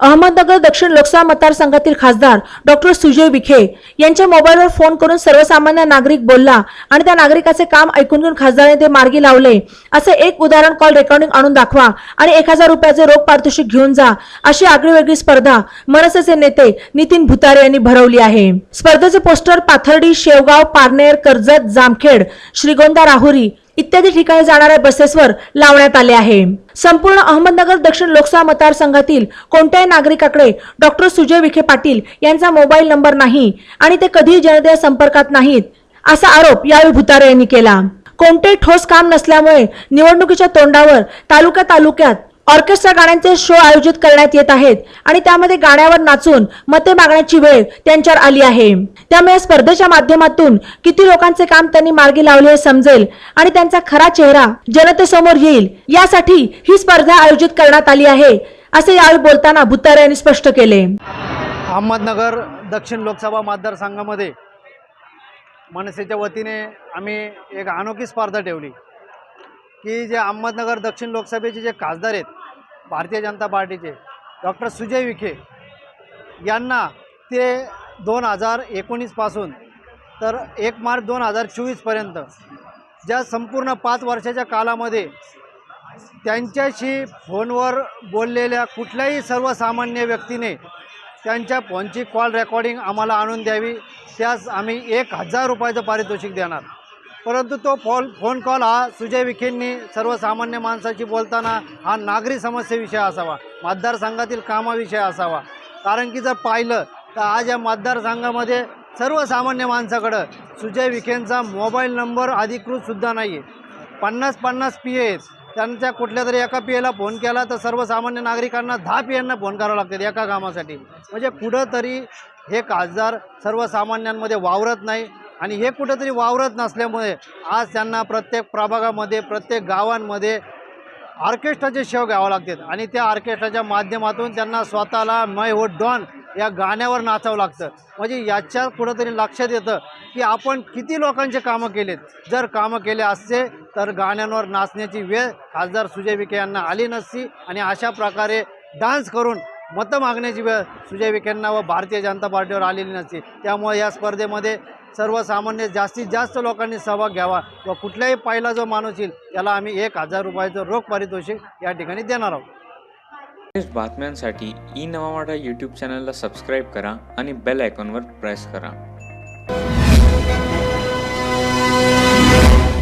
अहमदनगर दक्षिण लोकसभा मतदारसंघातील खासदार डॉक्टर सुजय विखे यांच्या मोबाईलवर फोन करून सर्वसामान्य नागरिक बोलला आणि त्या नागरिकाचे काम ऐकून घेऊन खासदाराने ते मार्गी लावले. असे एक उदाहरण कॉल रेकॉर्डिंग आणून दाखवा आणि एक हजार रुपयाचे रोख पारितोषिक घेऊन जा अशी आगळीवेगळी स्पर्धा मनसेचे नेते नितीन भुतारे यांनी भरवली आहे. स्पर्धेचे पोस्टर पाथर्डी शेवगाव पारनेर कर्जत जामखेड श्रीगोंदा राहुरी इत्यादी ठिकाणी जाणाऱ्या बसेसवर लावण्यात आले आहे. संपूर्ण अहमदनगर दक्षिण लोकसभा मतदारसंघातील कोणत्याही नागरिकाकडे डॉक्टर सुजय विखे पाटील यांचा मोबाईल नंबर नाही आणि ते कधीही जनतेच्या संपर्कात नाहीत असा आरोप यावेळी भुतारे यांनी केला. कोणतेही ठोस काम नसल्यामुळे निवडणुकीच्या तोंडावर तालुक्या तालुक्यात ऑर्केस्ट्रा गाण्यांचे शो आयोजित करण्यात येत आहेत आणि त्यामध्ये गाण्यावर नाचून मते मागण्याची वेळ त्यांच्यावर आली आहे. त्यामुळे स्पर्धेच्या माध्यमातून किती लोकांचे काम त्यांनी मार्गी लावले हे समजेल आणि त्यांचा खरा चेहरा जनतेसमोर येईल यासाठी ही स्पर्धा आयोजित करण्यात आली आहे असे यावेळी बोलताना भुतारे यांनी स्पष्ट केले. अहमदनगर दक्षिण लोकसभा मतदारसंघामध्ये मनसेच्या वतीने आम्ही एक अनोखी स्पर्धा ठेवली की जे अहमदनगर दक्षिण लोकसभेचे जे खासदार आहेत भारतीय जनता पार्टीचे डॉक्टर सुजय विखे यांना ते दोन हजार एकोणीसपासून तर एक मार्च दोन हजार चोवीसपर्यंत ज्या संपूर्ण पाच वर्षाच्या कालामध्ये त्यांच्याशी फोनवर बोललेल्या कुठल्याही सर्वसामान्य व्यक्तीने त्यांच्या फोनची कॉल रेकॉर्डिंग आम्हाला आणून द्यावी. त्यास आम्ही एक हजार रुपयाचं पारितोषिक देणार. परंतु तो फोन फोन कॉल हा सुजय विखेंनी सर्वसामान्य माणसाशी बोलताना हा नागरी समस्येविषयी असावा. मतदारसंघातील कामाविषयी असावा. कारण की जर पाहिलं तर आज या मतदारसंघामध्ये सर्वसामान्य माणसाकडं सुजय विखेंचा मोबाईल नंबर अधिकृतसुद्धा नाही आहे पन्नास पन्नास पी एस त्यांच्या कुठल्या तरी एका पी एला फोन केला तर सर्वसामान्य नागरिकांना दहा पी एंना फोन करावं लागतात एका कामासाठी. म्हणजे कुठंतरी हे खासदार सर्वसामान्यांमध्ये वावरत नाही. आणि हे कुठंतरी वावरत नसल्यामुळे आज त्यांना प्रत्येक प्रभागामध्ये प्रत्येक गावांमध्ये ऑर्केस्ट्राचे शेव घ्यावं लागतात. आणि त्या ऑर्केस्ट्राच्या माध्यमातून त्यांना स्वतःला मै हो डॉन या गाण्यावर नाचावं लागतं. म्हणजे याच्या कुठंतरी लक्षात येतं की आपण किती लोकांचे कामं केलेत. जर कामं केले असते तर गाण्यांवर नाचण्याची वेळ खासदार सुजय विखे यांना आली नसती आणि अशा प्रकारे डान्स करून मतं मागण्याची वेळ सुजय विखेंना व भारतीय जनता पार्टीवर आलेली नसती. त्यामुळे या स्पर्धेमध्ये सर्वसामान्य जास्तीत जास्त लोकांनी सहभाग घ्यावा व कुठल्याही पायला जो माणूस येईल त्याला आम्ही एक हजार रुपयाचं रोख पारितोषिक या ठिकाणी देणार आहोत. बातम्यांसाठी ई नवा यूट्यूब चॅनलला सबस्क्राईब करा आणि बेल आयकॉनवर प्रेस करा.